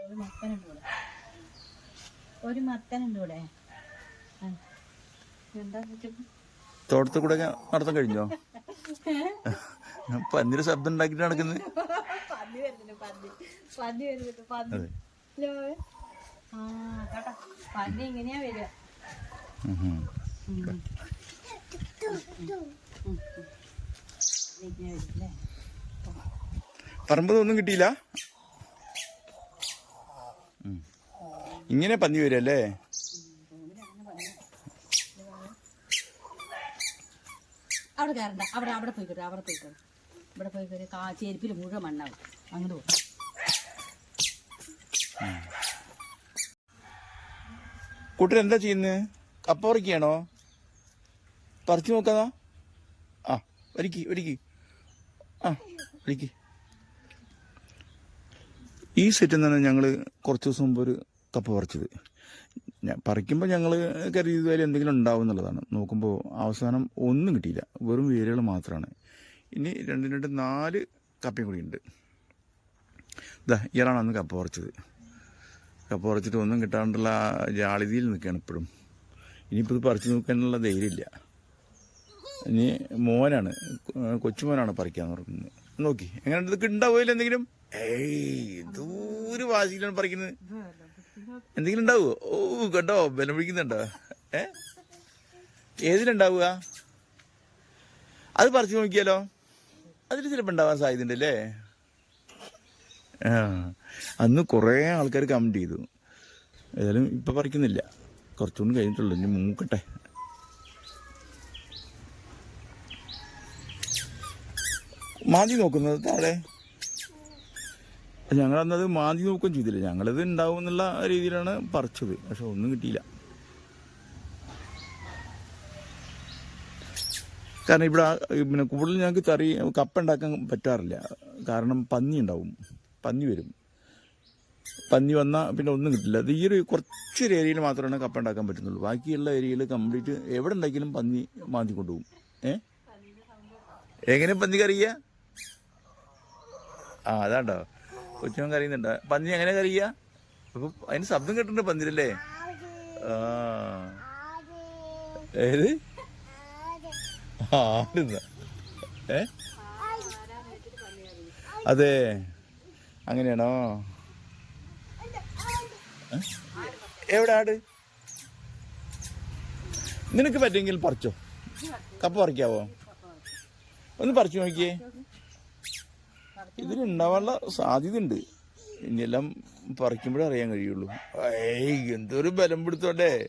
ഒരു മത്തനുണ്ട് ഇവിടെ. ഒരു മത്തനുണ്ട് ഇവിടെ. ആ. എന്താ തോട്ടത്തിൽ കൂടെ നടത്താൻ കഴിഞ്ഞോ? പന്നിയുടെ ശബ്ദം ഉണ്ടാക്കിട്ട് നടക്കുന്നത് പന്നി ഇങ്ങനെയാ വരിക. പറമ്പ് ഒന്നും കിട്ടിയില്ല? ഇങ്ങനെ പന്നി വരുമല്ലേ അവിടെ കയറണ്ട. അവിടെ അവിടെ പോയി കയറി അവിടെ പോയി കയറി. ഇവിടെ പോയി കയറി കാ ചെരുപ്പിൽ മുഴുവൻ മണ്ണാവും. അങ്ങോട്ട് പോകും കൂട്ടർ എന്താ ചെയ്യുന്നത് കപ്പ പറിക്കുകയാണോ പറിച്ചു നോക്കാതാ ആ ഒരുക്കി ഒരുക്കി. ആ ഒരുക്കി. ഈ സെറ്റിൽ നിന്നാണ് ഞങ്ങൾ കുറച്ച് ദിവസം മുമ്പ് ഒരു കപ്പ പറിച്ചത്. പറിക്കുമ്പോൾ ഞങ്ങൾ കരുതിയതുപോലെ എന്തെങ്കിലും ഉണ്ടാവും എന്നുള്ളതാണ്. നോക്കുമ്പോൾ അവസാനം ഒന്നും കിട്ടിയില്ല. വെറും വേരുകൾ മാത്രമാണ് ഇനി രണ്ട് രണ്ട് നാല് കപ്പയും കൂടി ഉണ്ട് ഇതാ ഇയാളാണ് അന്ന് കപ്പ പറിച്ചത്. കപ്പ പറിച്ചിട്ട് ഒന്നും കിട്ടാണ്ടുള്ള ജാളിതിയിൽ നിൽക്കുകയാണ് ഇപ്പോഴും. ഇനിയിപ്പോൾ ഇത് പറിച്ചു നോക്കാനുള്ള ധൈര്യമില്ല. ഇനി മോനാണ് കൊച്ചുമോനാണ് പറിക്കാന്ന് പറയുന്നത്. നോക്കി എങ്ങനെ ഇതൊക്കെ ഉണ്ടാവില്ല എന്തെങ്കിലും? ഏയ് ദൂരെ വാശിയിലാണ് പറിക്കുന്നത്. എന്തെങ്കിലും ഉണ്ടാവുമോ ഓ കേട്ടോ ബലം പിടിക്കുന്നുണ്ടോ? ഏ? ഏതിലുണ്ടാവുക? അത് പറിച്ചു നോക്കിയാലോ? അതിൽ ചിലപ്പോൾ ഉണ്ടാവാൻ സാധ്യതയുണ്ട് അല്ലേ? അന്ന് കുറേ ആൾക്കാർ കമന്റ് ചെയ്തു. ഏതായാലും ഇപ്പം പറിക്കുന്നില്ല. കുറച്ചുകൂടി കഴിഞ്ഞിട്ടുള്ളൂ. ഇനി മൂക്കട്ടെ. മാതി നോക്കുന്നത് താഴെ. ഞങ്ങളന്നത് മാന്തി നോക്കുകയും ചെയ്തില്ല. ഞങ്ങളത് ഉണ്ടാവും എന്നുള്ള രീതിയിലാണ് പറിച്ചത്. പക്ഷെ ഒന്നും കിട്ടിയില്ല. കാരണം ഇവിടെ പിന്നെ കൂടുതൽ ഞങ്ങൾക്ക് കറി കപ്പ ഉണ്ടാക്കാൻ പറ്റാറില്ല. കാരണം പന്നി ഉണ്ടാവും. പന്നി വരും. പന്നി വന്നാൽ പിന്നെ ഒന്നും കിട്ടില്ല. അത് ഈ ഒരു കുറച്ചൊരു ഏരിയയിൽ മാത്രമാണ് കപ്പ ഉണ്ടാക്കാൻ പറ്റുന്നുള്ളൂ. ബാക്കിയുള്ള ഏരിയയിൽ കംപ്ലീറ്റ് എവിടെ ഉണ്ടാക്കിയാലും പന്നി മാന്തി കൊണ്ടുപോകും. ഏ? എങ്ങനെ പന്നി കറിയ? ആ അതാണ്ടോ? കൊച്ചുമൻ കറിയുന്നുണ്ട് പന്നി എങ്ങനെ കറിയ അപ്പൊ അതിന് ശബ്ദം കേട്ടിട്ടുണ്ട് പന്നിരല്ലേ ആ. ഏത്? ആടുന്ന. ഏ? അതെ. അങ്ങനെയാണോ? എവിടെ ആട്? നിനക്ക് പറ്റുമെങ്കിൽ പറിച്ചോ. കപ്പ പറിക്കാവോ? ഒന്ന് പറിച്ചു നോക്കിയേ. ഇതിലുണ്ടാവാനുള്ള സാധ്യത ഉണ്ട് ഇനിയെല്ലാം പറിക്കുമ്പോഴേ അറിയാൻ കഴിയുള്ളൂ. ഏയ് എന്തൊരു ബലം പിടുത്തോട്ടെ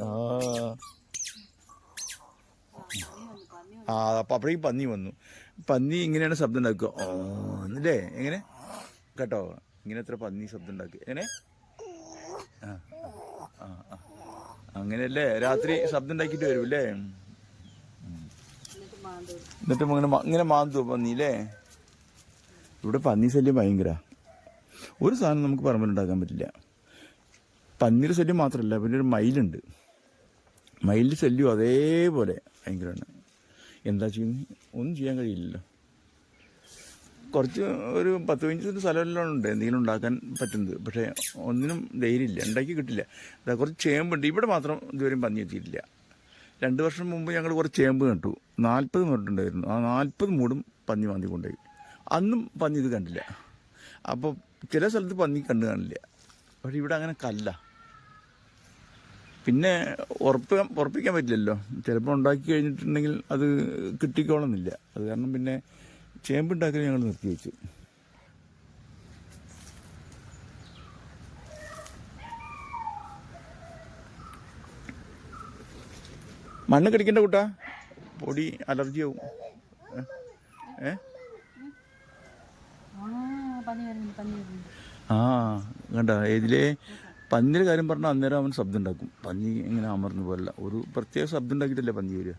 ആ. ആ അപ്പൊ അപ്പോഴേക്കും പന്നി വന്നു. പന്നി ഇങ്ങനെയാണ് ശബ്ദം ഉണ്ടാക്കുക. ഓ എങ്ങനെ? കേട്ടോ ഇങ്ങനെ എത്ര പന്നി ശബ്ദം ഉണ്ടാക്കുക. എങ്ങനെ? ആ ആ അങ്ങനെയല്ലേ? രാത്രി ശബ്ദം ഉണ്ടാക്കിയിട്ട് വരും അല്ലേ എന്നിട്ട് ഇങ്ങനെ ഇങ്ങനെ മാന്തു പന്നിയില്ലേ ഇവിടെ പന്നി ശല്യം ഭയങ്കര. ഒരു സാധനം നമുക്ക് പറമ്പിൽ ഉണ്ടാക്കാൻ പറ്റില്ല. പന്നിയുടെ ശല്യം മാത്രമല്ല പിന്നെ ഒരു മയിലുണ്ട്. മയിലിന്റെ ശല്യം അതേപോലെ ഭയങ്കരമാണ്. എന്താ ചെയ്യുന്നത് ഒന്നും ചെയ്യാൻ കഴിയില്ലല്ലോ. കുറച്ച് ഒരു പത്ത് പതിനഞ്ച് സെന്റ് സ്ഥലമെല്ലാം ഉണ്ട്. എന്തെങ്കിലും ഉണ്ടാക്കാൻ പറ്റുന്നത്. പക്ഷേ ഒന്നിനും ധൈര്യമില്ല. ഉണ്ടാക്കി കിട്ടില്ല. കുറച്ച് ചേമ്പുണ്ട്. ഇവിടെ മാത്രം ഇതുവരെയും പന്നി എത്തിയിട്ടില്ല. രണ്ട് വർഷം മുമ്പ് ഞങ്ങൾ കുറച്ച് ചേമ്പ് നട്ടു. നാൽപ്പത് നട്ടുണ്ടായിരുന്നു ആ നാൽപ്പത് മൂടും പന്നി മാന്തി കൊണ്ടുപോയി. അന്നും പന്നി ഇത് കണ്ടില്ല. അപ്പോൾ ചില സ്ഥലത്ത് പന്നി കണ്ടു കാണില്ല. പക്ഷെ ഇവിടെ അങ്ങനെ കല്ല. പിന്നെ ഉറപ്പ് ഉറപ്പിക്കാൻ പറ്റില്ലല്ലോ. ചിലപ്പോൾ ഉണ്ടാക്കി കഴിഞ്ഞിട്ടുണ്ടെങ്കിൽ അത് കിട്ടിക്കോളുന്നില്ല. അത് കാരണം പിന്നെ ചേമ്പ് ചേമ്പുണ്ടാക്കൽ ഞങ്ങൾ നിർത്തി വെച്ചു മണ്ണ് കടിക്കണ്ട കൂട്ടാ. പൊടി അലർജി ആവും ഏ? ആ കണ്ട. ഇതിലെ പന്നിയുടെ കാര്യം പറഞ്ഞാൽ അന്നേരം അവൻ ശബ്ദം ഉണ്ടാക്കും. പന്നി ഇങ്ങനെ അമർന്നു പോലല്ല ഒരു പ്രത്യേക ശബ്ദം ഉണ്ടാക്കിയിട്ടല്ലേ പന്നി വരിക?